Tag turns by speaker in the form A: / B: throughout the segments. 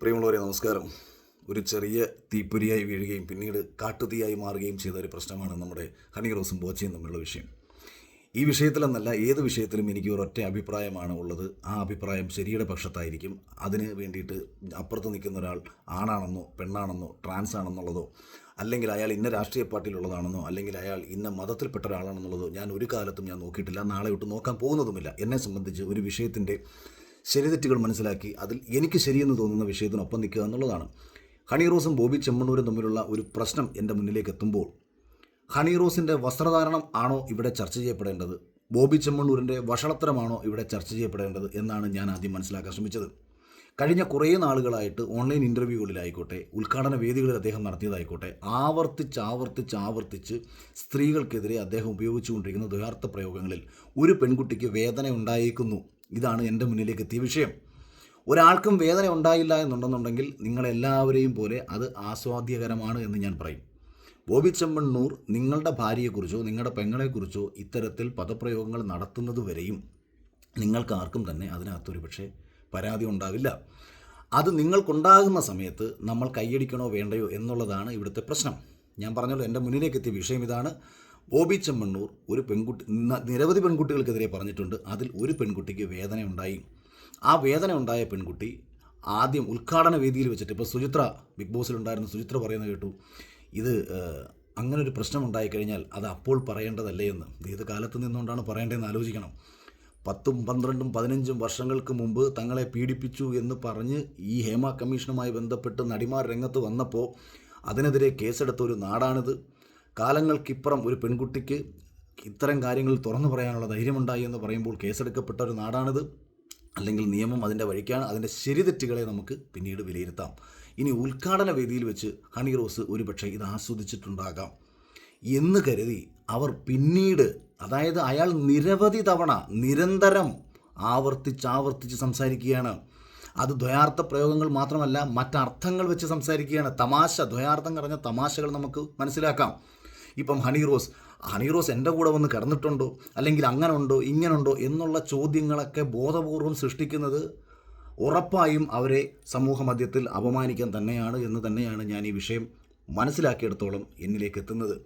A: പ്രിയമുള്ളവരെ നമസ്കാരം. ഒരു ചെറിയ തീപ്പൊരിയായി വീഴുകയും പിന്നീട് കാട്ടുതീയായി മാറുകയും ചെയ്ത ഒരു പ്രശ്നമാണ് നമ്മുടെ ഹണി റോസും ബോച്ചയും തമ്മിലുള്ള വിഷയം. ഈ വിഷയത്തിലെന്നല്ല ഏത് വിഷയത്തിലും എനിക്ക് ഒരൊറ്റ അഭിപ്രായമാണ് ഉള്ളത്. ആ അഭിപ്രായം ശരിയുടെ പക്ഷത്തായിരിക്കും. അതിന് വേണ്ടിയിട്ട് അപ്പുറത്ത് നിൽക്കുന്ന ഒരാൾ ആണാണെന്നോ പെണ്ണാണെന്നോ ട്രാൻസ് ആണെന്നുള്ളതോ അല്ലെങ്കിൽ അയാൾ ഇന്ന രാഷ്ട്രീയ പാർട്ടിയിലുള്ളതാണെന്നോ അല്ലെങ്കിൽ അയാൾ ഇന്ന മതത്തിൽപ്പെട്ട ഒരാളാണെന്നുള്ളതോ ഞാൻ ഒരു കാലത്തും ഞാൻ നോക്കിയിട്ടില്ല. നാളെ തൊട്ട് നോക്കാൻ പോകുന്നതുമില്ല. എന്നെ സംബന്ധിച്ച് ഒരു വിഷയത്തിന്റെ ശരിതെറ്റുകൾ മനസ്സിലാക്കി അതിൽ എനിക്ക് ശരിയെന്ന് തോന്നുന്ന വിഷയത്തിനൊപ്പം നിൽക്കുക എന്നുള്ളതാണ്. ഹണി റോസും ബോബി ചെമ്മണ്ണൂരും തമ്മിലുള്ള ഒരു പ്രശ്നം എന്റെ മുന്നിലേക്ക് എത്തുമ്പോൾ ഹണി റോസിന്റെ വസ്ത്രധാരണം ആണോ ഇവിടെ ചർച്ച ചെയ്യപ്പെടേണ്ടത്? ബോബി ചെമ്മണ്ണൂരിന്റെ വഷളത്തരമാണോ ഇവിടെ ചർച്ച ചെയ്യപ്പെടേണ്ടത് എന്നാണ് ഞാൻ ആദ്യം മനസ്സിലാക്കാൻ ശ്രമിച്ചത്. കഴിഞ്ഞ കുറേ നാളുകളായിട്ട് ഓൺലൈൻ ഇന്റർവ്യൂകളിലായിക്കോട്ടെ ഉദ്ഘാടന വേദികളിൽ അദ്ദേഹം നടത്തിയതായിക്കോട്ടെ ആവർത്തിച്ച് ആവർത്തിച്ച് ആവർത്തിച്ച് സ്ത്രീകൾക്കെതിരെ അദ്ദേഹം ഉപയോഗിച്ചുകൊണ്ടിരിക്കുന്ന ദ്വയാർത്ഥ പ്രയോഗങ്ങളിൽ ഒരു പെൺകുട്ടിക്ക് വേദന ഉണ്ടായേക്കുന്നു. ഇതാണ് എന്റെ മുന്നിലേക്ക് എത്തിയ വിഷയം. ഒരാൾക്കും വേദന ഉണ്ടായില്ല എന്നുണ്ടെന്നുണ്ടെങ്കിൽ നിങ്ങളെല്ലാവരെയും പോലെ അത് ആസ്വാദ്യകരമാണ് എന്ന് ഞാൻ പറയും. ബോബി ചെമ്മണ്ണൂർ നിങ്ങളുടെ ഭാര്യയെക്കുറിച്ചോ നിങ്ങളുടെ പെങ്ങളെക്കുറിച്ചോ ഇത്തരത്തിൽ പദപ്രയോഗങ്ങൾ നടത്തുന്നത് വരെയും നിങ്ങൾക്ക് ആർക്കും തന്നെ അതിനകത്തൊരു പക്ഷേ പരാതി ഉണ്ടാവില്ല. അത് നിങ്ങൾക്കുണ്ടാകുന്ന സമയത്ത് നമ്മൾ കൈയടിക്കണോ വേണ്ടയോ എന്നുള്ളതാണ് ഇവിടുത്തെ പ്രശ്നം. ഞാൻ പറഞ്ഞല്ലോ എന്റെ മുന്നിലേക്ക് എത്തിയ വിഷയം ഇതാണ്. ബോബി ചെമ്മണ്ണൂർ ഒരു പെൺകുട്ടി നിരവധി പെൺകുട്ടികൾക്കെതിരെ പറഞ്ഞിട്ടുണ്ട്. അതിൽ ഒരു പെൺകുട്ടിക്ക് വേദന ഉണ്ടായി ആ വേദന ഉണ്ടായ പെൺകുട്ടി ആദ്യം ഉദ്ഘാടന വേദിയിൽ വെച്ചിട്ട് ഇപ്പോൾ സുചിത്ര ബിഗ് ബോസിലുണ്ടായിരുന്ന സുചിത്ര പറയുന്നത് കേട്ടു ഇത് അങ്ങനെ ഒരു പ്രശ്നം ഉണ്ടായിക്കഴിഞ്ഞാൽ അത് അപ്പോൾ പറയേണ്ടതല്ലേ എന്ന്. ഏത് കാലത്ത് നിന്നുകൊണ്ടാണ് പറയേണ്ടതെന്ന് ആലോചിക്കണം. പത്തും പന്ത്രണ്ടും പതിനഞ്ചും വർഷങ്ങൾക്ക് മുമ്പ് തങ്ങളെ പീഡിപ്പിച്ചു എന്ന് പറഞ്ഞ് ഈ ഹേമ കമ്മീഷനുമായി ബന്ധപ്പെട്ട് നടിമാർ രംഗത്ത് വന്നപ്പോൾ അതിനെതിരെ കേസെടുത്ത ഒരു നാടാണിത്. കാലങ്ങൾക്കിപ്പുറം ഒരു പെൺകുട്ടിക്ക് ഇത്തരം കാര്യങ്ങൾ തുറന്നു പറയാനുള്ള ധൈര്യമുണ്ടായി എന്ന് പറയുമ്പോൾ കേസെടുക്കപ്പെട്ട ഒരു നാടാണിത്. അല്ലെങ്കിൽ നിയമം അതിന്റെ വഴിക്കാണ്. അതിന്റെ ശരിതെറ്റുകളെ നമുക്ക് പിന്നീട് വിലയിരുത്താം. ഇനി ഉദ്ഘാടന വേദിയിൽ വെച്ച് ഹണി റോസ് ഒരുപക്ഷെ ഇത് ആസ്വദിച്ചിട്ടുണ്ടാകാം. എന്ന് കരുതി അവർ പിന്നീട് അതായത് അയാൾ നിരവധി തവണ നിരന്തരം ആവർത്തിച്ച് ആവർത്തിച്ച് സംസാരിക്കുകയാണ്. അത് ദ്വയാർത്ഥ പ്രയോഗങ്ങൾ മാത്രമല്ല മറ്റർത്ഥങ്ങൾ വെച്ച് സംസാരിക്കുകയാണ്. തമാശ ദ്വയാർത്ഥം കറഞ്ഞ തമാശകൾ നമുക്ക് മനസ്സിലാക്കാം. ഇപ്പം ഹണി റോസ് ഹണി റോസ് എന്റെ കൂടെ വന്ന് കിടന്നിട്ടുണ്ടോ? അല്ലെങ്കിൽ അങ്ങനെ ഉണ്ടോ ഇങ്ങനെ ഉണ്ടോ എന്നുള്ള ചോദ്യങ്ങളൊക്കെ ബോധപൂർവം സൃഷ്ടിക്കുന്നത് ഉറപ്പായും അവരെ സമൂഹ മധ്യത്തിൽ അപമാനിക്കാൻ തന്നെയാണ് എന്ന് തന്നെയാണ് ഞാൻ ഈ വിഷയം മനസ്സിലാക്കിയെടുത്തോളം എന്നിലേക്ക് എത്തുന്നത്.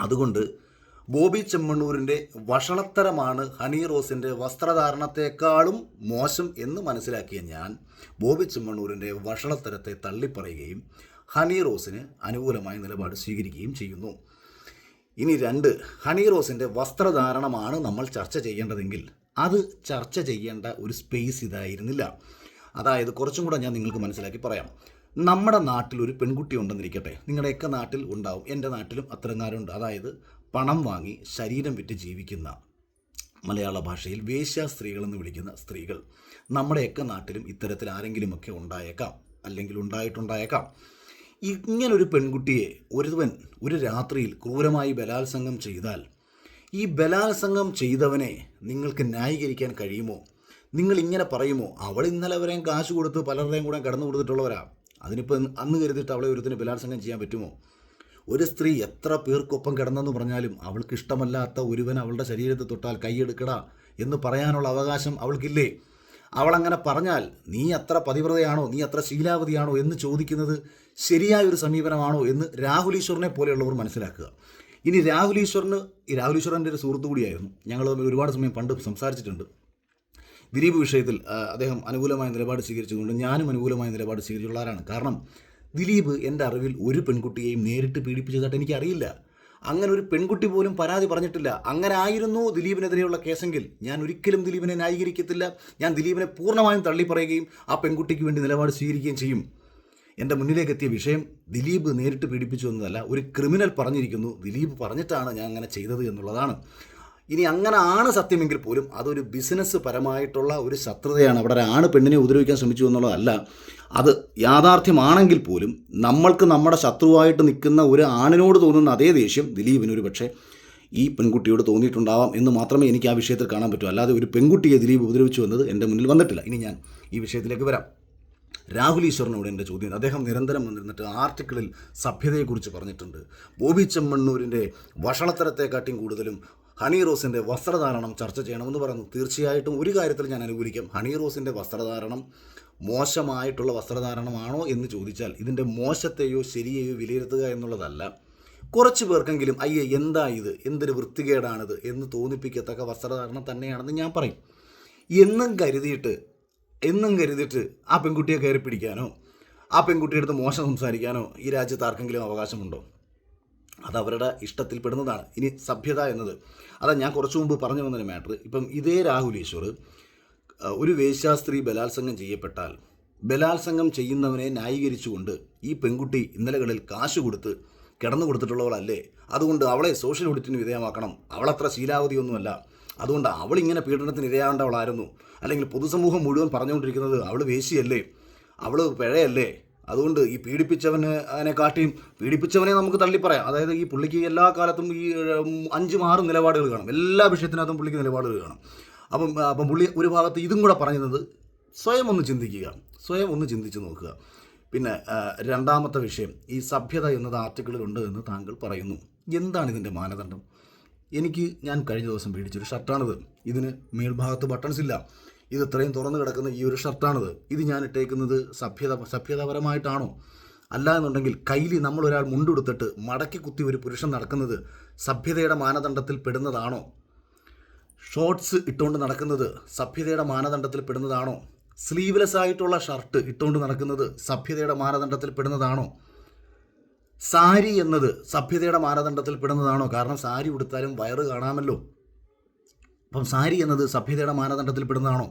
A: അതുകൊണ്ട് ബോബി ചെമ്മണ്ണൂരിന്റെ വഷളത്തരമാണ് ഹണി റോസിന്റെ വസ്ത്രധാരണത്തെക്കാളും മോശം എന്ന് മനസ്സിലാക്കിയ ഞാൻ ബോബി ചെമ്മണ്ണൂരിന്റെ വഷളത്തരത്തെ തള്ളിപ്പറയുകയും ഹണി റോസിന് അനുകൂലമായ നിലപാട് സ്വീകരിക്കുകയും ചെയ്യുന്നു. ഇനി രണ്ട് ഹണി റോസിന്റെ വസ്ത്രധാരണമാണ് നമ്മൾ ചർച്ച ചെയ്യേണ്ടതെങ്കിൽ. അത് ചർച്ച ചെയ്യേണ്ട ഒരു സ്പേസ് ഇതായിരുന്നില്ല. അതായത് കുറച്ചും കൂടെ ഞാൻ നിങ്ങൾക്ക് മനസ്സിലാക്കി പറയാം. നമ്മുടെ നാട്ടിൽ ഒരു പെൺകുട്ടി ഉണ്ടെന്നിരിക്കട്ടെ. നിങ്ങളുടെയൊക്കെ നാട്ടിൽ ഉണ്ടാവും. എന്റെ നാട്ടിലും അത്തരംകാരുണ്ട് അതായത് പണം വാങ്ങി ശരീരം വിറ്റ് ജീവിക്കുന്ന മലയാള ഭാഷയിൽ വേശ്യ സ്ത്രീകളെന്ന് വിളിക്കുന്ന സ്ത്രീകൾ. നമ്മുടെയൊക്കെ നാട്ടിലും ഇത്തരത്തിൽ ആരെങ്കിലുമൊക്കെ ഉണ്ടായേക്കാം. അല്ലെങ്കിൽ ഉണ്ടായിട്ടുണ്ടായേക്കാം. ഇങ്ങനൊരു പെൺകുട്ടിയെ ഒരുവൻ ഒരു രാത്രിയിൽ ക്രൂരമായി ബലാത്സംഗം ചെയ്താൽ ഈ ബലാത്സംഗം ചെയ്തവനെ നിങ്ങൾക്ക് ന്യായീകരിക്കാൻ കഴിയുമോ? നിങ്ങൾ ഇങ്ങനെ പറയുമോ? അവൾ ഇന്നലെ വരെയും കാശ് കൊടുത്ത് പലരുടെയും കൂടെ കടന്നു കൊടുത്തിട്ടുള്ളവരാ. അതിനിപ്പോൾ അന്ന് കരുതിയിട്ട് അവളെ ഒരുത്തിന് ബലാത്സംഗം ചെയ്യാൻ പറ്റുമോ? ഒരു സ്ത്രീ എത്ര പേർക്കൊപ്പം കിടന്നെന്ന് പറഞ്ഞാലും അവൾക്ക് ഇഷ്ടമല്ലാത്ത ഒരുവൻ അവളുടെ ശരീരത്തിൽ തൊട്ടാൽ കൈയെടുക്കടാ എന്ന് പറയാനുള്ള അവകാശം അവൾക്കില്ലേ? അവളങ്ങനെ പറഞ്ഞാൽ നീ അത്ര പതിവ്രതയാണോ നീ അത്ര ശീലാവതിയാണോ എന്ന് ചോദിക്കുന്നത് ശരിയായ ഒരു സമീപനമാണോ എന്ന് രാഹുൽ ഈശ്വറിനെ പോലെയുള്ളവർ മനസ്സിലാക്കുക. ഇനി രാഹുൽ ഈശ്വറിന് ഈ രാഹുൽ ഒരു സുഹൃത്തു കൂടിയായിരുന്നു. ഞങ്ങൾ തമ്മിൽ ഒരുപാട് സമയം പണ്ട് സംസാരിച്ചിട്ടുണ്ട്. ദിലീപ് വിഷയത്തിൽ അദ്ദേഹം അനുകൂലമായ നിലപാട് സ്വീകരിച്ചുകൊണ്ട് ഞാനും അനുകൂലമായ നിലപാട് സ്വീകരിച്ചുള്ളവരാണ് കാരണം ദിലീപ് എന്റെ അറിവിൽ ഒരു പെൺകുട്ടിയെയും നേരിട്ട് പീഡിപ്പിച്ചതായിട്ട് എനിക്കറിയില്ല. അങ്ങനെ ഒരു പെൺകുട്ടി പോലും പരാതി പറഞ്ഞിട്ടില്ല. അങ്ങനെ ആയിരുന്നു ദിലീപിനെതിരെയുള്ള കേസെങ്കിൽ. ഞാൻ ഒരിക്കലും ദിലീപിനെ ന്യായീകരിക്കത്തില്ല. ഞാൻ ദിലീപിനെ പൂർണമായും തള്ളിപ്പറയുകയും ആ പെൺകുട്ടിക്ക് വേണ്ടി നിലപാട് സ്വീകരിക്കുകയും ചെയ്യും. എന്റെ മുന്നിലേക്ക് എത്തിയ വിഷയം ദിലീപ് നേരിട്ട് പീഡിപ്പിച്ചു എന്നതല്ല ഒരു ക്രിമിനൽ പറഞ്ഞിരിക്കുന്നു. ദിലീപ് പറഞ്ഞിട്ടാണ് ഞാൻ അങ്ങനെ ചെയ്തത് എന്നുള്ളതാണ്. ഇനി അങ്ങനെ ആണ് സത്യമെങ്കിൽ പോലും അതൊരു ബിസിനസ് പരമായിട്ടുള്ള ഒരു ശത്രുതയാണ്. അവിടെ ആണ് പെണ്ണിനെ ഉപദ്രവിക്കാൻ ശ്രമിച്ചു എന്നുള്ളതല്ല. അത് യാഥാർത്ഥ്യമാണെങ്കിൽ പോലും നമ്മൾക്ക് നമ്മുടെ ശത്രുവായിട്ട് നിൽക്കുന്ന ഒരു ആണിനോട് തോന്നുന്ന അതേ ദേഷ്യം ദിലീപിന് ഒരു പക്ഷേ ഈ പെൺകുട്ടിയോട് തോന്നിയിട്ടുണ്ടാവാം എന്ന് മാത്രമേ എനിക്ക് ആ വിഷയത്തിൽ കാണാൻ പറ്റൂ. അല്ലാതെ ഒരു പെൺകുട്ടിയെ ദിലീപ് ഉപദ്രവിച്ചു എന്നത് എന്റെ മുന്നിൽ വന്നിട്ടില്ല. ഇനി ഞാൻ ഈ വിഷയത്തിലേക്ക് വരാം. രാഹുൽ ഈശ്വറിനോട് എന്റെ ചോദ്യം. അദ്ദേഹം നിരന്തരം വന്നിരുന്നിട്ട് ആർട്ടിക്കിളിൽ സഭ്യതയെക്കുറിച്ച് പറഞ്ഞിട്ടുണ്ട്. ബോബി ചെമ്മണ്ണൂരിന്റെ വഷളത്തരത്തെക്കാട്ടിയും കൂടുതലും ഹണി റോസിന്റെ വസ്ത്രധാരണം ചർച്ച ചെയ്യണമെന്ന് പറഞ്ഞു തീർച്ചയായിട്ടും ഒരു കാര്യത്തിൽ ഞാൻ അനുകൂലിക്കും. ഹണി റോസിന്റെ വസ്ത്രധാരണം മോശമായിട്ടുള്ള വസ്ത്രധാരണമാണോ എന്ന് ചോദിച്ചാൽ ഇതിന്റെ മോശത്തെയോ ശരിയെയോ വിലയിരുത്തുക എന്നുള്ളതല്ല. കുറച്ച് പേർക്കെങ്കിലും അയ്യേ എന്താ ഇത്? എന്തൊരു വൃത്തികേടാണിത്? എന്ന് തോന്നിപ്പിക്കത്തക്ക വസ്ത്രധാരണം തന്നെയാണെന്ന് ഞാൻ പറയും. എന്നും കരുതിയിട്ട് എന്നും കരുതിയിട്ട് ആ പെൺകുട്ടിയെ കയറി പിടിക്കാനോ ആ പെൺകുട്ടിയുടെ അടുത്ത് മോശം സംസാരിക്കാനോ ഈ രാജ്യത്ത് ആർക്കെങ്കിലും അവകാശമുണ്ടോ? അത് അവരുടെ ഇഷ്ടത്തിൽ പെടുന്നതാണ് ഇനി സഭ്യത എന്നത്. അതാ ഞാൻ കുറച്ചു മുമ്പ് പറഞ്ഞു വന്നൊരു മാറ്റർ. ഇപ്പം ഇതേ രാഹുൽ ഈശ്വർ ഒരു വേശ്യാസ്ത്രീ ബലാത്സംഗം ചെയ്യപ്പെട്ടാൽ ബലാത്സംഗം ചെയ്യുന്നവനെ ന്യായീകരിച്ചുകൊണ്ട് ഈ പെൺകുട്ടി ഇന്നലകളിൽ കാശ് കൊടുത്ത് കിടന്നു കൊടുത്തിട്ടുള്ളവളല്ലേ? അതുകൊണ്ട് അവളെ സോഷ്യൽ ഓഡിറ്റിന് വിധേയമാക്കണം. അവളത്ര ശീലാവതിയൊന്നുമല്ല അതുകൊണ്ട് അവളിങ്ങനെ പീഡനത്തിന് ഇരയാവേണ്ടവളായിരുന്നു. അല്ലെങ്കിൽ പൊതുസമൂഹം മുഴുവൻ പറഞ്ഞുകൊണ്ടിരിക്കുന്നത് അവൾ വേശിയല്ലേ അവൾ പിഴയല്ലേ? അതുകൊണ്ട് ഈ പീഡിപ്പിച്ചവന് അതിനെ കാട്ടിയും പീഡിപ്പിച്ചവനെ നമുക്ക് തള്ളി പറയാം അതായത് ഈ പുള്ളിക്ക് എല്ലാ കാലത്തും ഈ അഞ്ച് ആറും നിലപാടുകൾ കാണും. എല്ലാ വിഷയത്തിനകത്തും പുള്ളിക്ക് നിലപാടുകൾ കാണും. അപ്പം അപ്പം പുള്ളി ഒരു ഭാഗത്ത് ഇതും കൂടെ പറയുന്നത് സ്വയം ഒന്ന് ചിന്തിക്കുക. സ്വയം ഒന്ന് ചിന്തിച്ച് നോക്കുക. പിന്നെ രണ്ടാമത്തെ വിഷയം ഈ സഭ്യത എന്നത് ആർട്ടിക്കിളിലുണ്ട് എന്ന് താങ്കൾ പറയുന്നു. എന്താണ് ഇതിന്റെ മാനദണ്ഡം? എനിക്ക് ഞാൻ കഴിഞ്ഞ ദിവസം മേടിച്ചൊരു ഷർട്ടാണിത്. ഇതിന് മേൽഭാഗത്ത് ബട്ടൺസ് ഇല്ല. ഇത് ഇത്രയും തുറന്നു കിടക്കുന്ന ഈ ഒരു ഷർട്ടാണിത്. ഇത് ഞാൻ ഇട്ടേക്കുന്നത് സഭ്യത സഭ്യതാപരമായിട്ടാണോ? അല്ല എന്നുണ്ടെങ്കിൽ കയ്യിൽ നമ്മളൊരാൾ മുണ്ടെടുത്തിട്ട് മടക്കി കുത്തി ഒരു പുരുഷൻ നടക്കുന്നത് സഭ്യതയുടെ മാനദണ്ഡത്തിൽ പെടുന്നതാണോ? ഷോർട്സ് ഇട്ടുകൊണ്ട് നടക്കുന്നത് സഭ്യതയുടെ മാനദണ്ഡത്തിൽ പെടുന്നതാണോ? സ്ലീവ്ലെസ് ആയിട്ടുള്ള ഷർട്ട് ഇട്ടുകൊണ്ട് നടക്കുന്നത് സഭ്യതയുടെ മാനദണ്ഡത്തിൽ പെടുന്നതാണോ? സാരി എന്നത് സഭ്യതയുടെ മാനദണ്ഡത്തിൽ പെടുന്നതാണോ? കാരണം സാരി ഉടുത്താലും വയറ് കാണാമല്ലോ. അപ്പം സാരി എന്നത് സഭ്യതയുടെ മാനദണ്ഡത്തിൽ പെടുന്നതാണോ?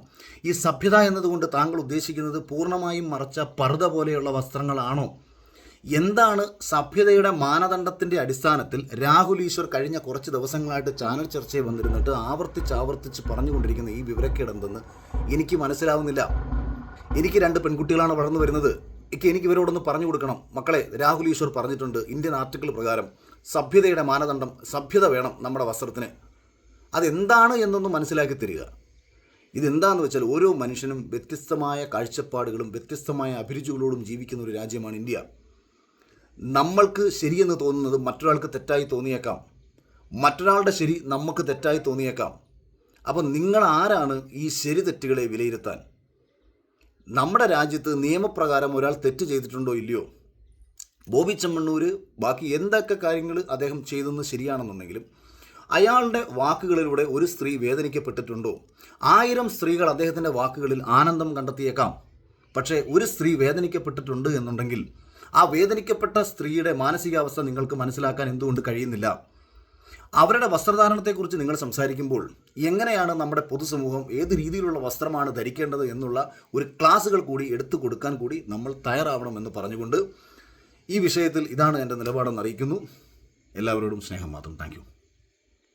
A: ഈ സഭ്യത എന്നതുകൊണ്ട് താങ്കൾ ഉദ്ദേശിക്കുന്നത് പൂർണമായും മറച്ച പർദ്ദ പോലെയുള്ള വസ്ത്രങ്ങളാണോ? എന്താണ് സഭ്യതയുടെ മാനദണ്ഡത്തിന്റെ അടിസ്ഥാനത്തിൽ രാഹുൽ ഈശ്വർ കഴിഞ്ഞ കുറച്ച് ദിവസങ്ങളായിട്ട് ചാനൽ ചർച്ചയിൽ വന്നിരുന്നിട്ട് ആവർത്തിച്ച് ആവർത്തിച്ച് പറഞ്ഞുകൊണ്ടിരിക്കുന്ന ഈ വിവരക്കേട് എന്തെന്ന് എനിക്ക് മനസ്സിലാവുന്നില്ല. എനിക്ക് രണ്ട് പെൺകുട്ടികളാണ് വളർന്നു വരുന്നത്. എനിക്ക് എനിക്ക് ഇവരോടൊന്ന് പറഞ്ഞു കൊടുക്കണം. മക്കളെ രാഹുൽ ഈശ്വർ പറഞ്ഞിട്ടുണ്ട് ഇന്ത്യൻ ആർട്ടിക്കിൾ പ്രകാരം സഭ്യതയുടെ മാനദണ്ഡം സഭ്യത വേണം നമ്മുടെ വസ്ത്രത്തിന്. അതെന്താണ് എന്നൊന്ന് മനസ്സിലാക്കി തരിക. ഇതെന്താന്ന് വെച്ചാൽ ഓരോ മനുഷ്യനും വ്യത്യസ്തമായ കാഴ്ചപ്പാടുകളും വ്യത്യസ്തമായ അഭിരുചികളോടും ജീവിക്കുന്ന ഒരു രാജ്യമാണ് ഇന്ത്യ. നമ്മൾക്ക് ശരിയെന്ന് തോന്നുന്നത് മറ്റൊരാൾക്ക് തെറ്റായി തോന്നിയേക്കാം. മറ്റൊരാളുടെ ശരി നമുക്ക് തെറ്റായി തോന്നിയേക്കാം. അപ്പം നിങ്ങൾ ആരാണ് ഈ ശരി തെറ്റുകളെ വിലയിരുത്താൻ? നമ്മുടെ രാജ്യത്ത് നിയമപ്രകാരം ഒരാൾ തെറ്റ് ചെയ്തിട്ടുണ്ടോ ഇല്ലയോ? ബോബി ചെമ്മണ്ണൂർ ബാക്കി എന്തൊക്കെ കാര്യങ്ങൾ അദ്ദേഹം ചെയ്തെന്ന് ശരിയാണെന്നുണ്ടെങ്കിലും അയാളുടെ വാക്കുകളിലൂടെ ഒരു സ്ത്രീ വേദനിക്കപ്പെട്ടിട്ടുണ്ടോ? ആയിരം സ്ത്രീകൾ അദ്ദേഹത്തിന്റെ വാക്കുകളിൽ ആനന്ദം കണ്ടെത്തിയേക്കാം. പക്ഷേ ഒരു സ്ത്രീ വേദനിക്കപ്പെട്ടിട്ടുണ്ട് എന്നുണ്ടെങ്കിൽ ആ വേദനിക്കപ്പെട്ട സ്ത്രീയുടെ മാനസികാവസ്ഥ നിങ്ങൾക്ക് മനസ്സിലാക്കാൻ എന്തുകൊണ്ട് കഴിയുന്നില്ല? അവരുടെ വസ്ത്രധാരണത്തെക്കുറിച്ച് നിങ്ങൾ സംസാരിക്കുമ്പോൾ എങ്ങനെയാണ് നമ്മുടെ പൊതുസമൂഹം ഏത് രീതിയിലുള്ള വസ്ത്രമാണ് ധരിക്കേണ്ടത് എന്നുള്ള ഒരു ക്ലാസ്സുകൾ കൂടി എടുത്തു കൊടുക്കാൻ കൂടി നമ്മൾ തയ്യാറാവണം തയ്യാറാവണമെന്ന് പറഞ്ഞുകൊണ്ട് ഈ വിഷയത്തിൽ ഇതാണ് എന്റെ നിലപാടെന്ന് അറിയിക്കുന്നു. എല്ലാവരോടും സ്നേഹം മാത്രം. താങ്ക്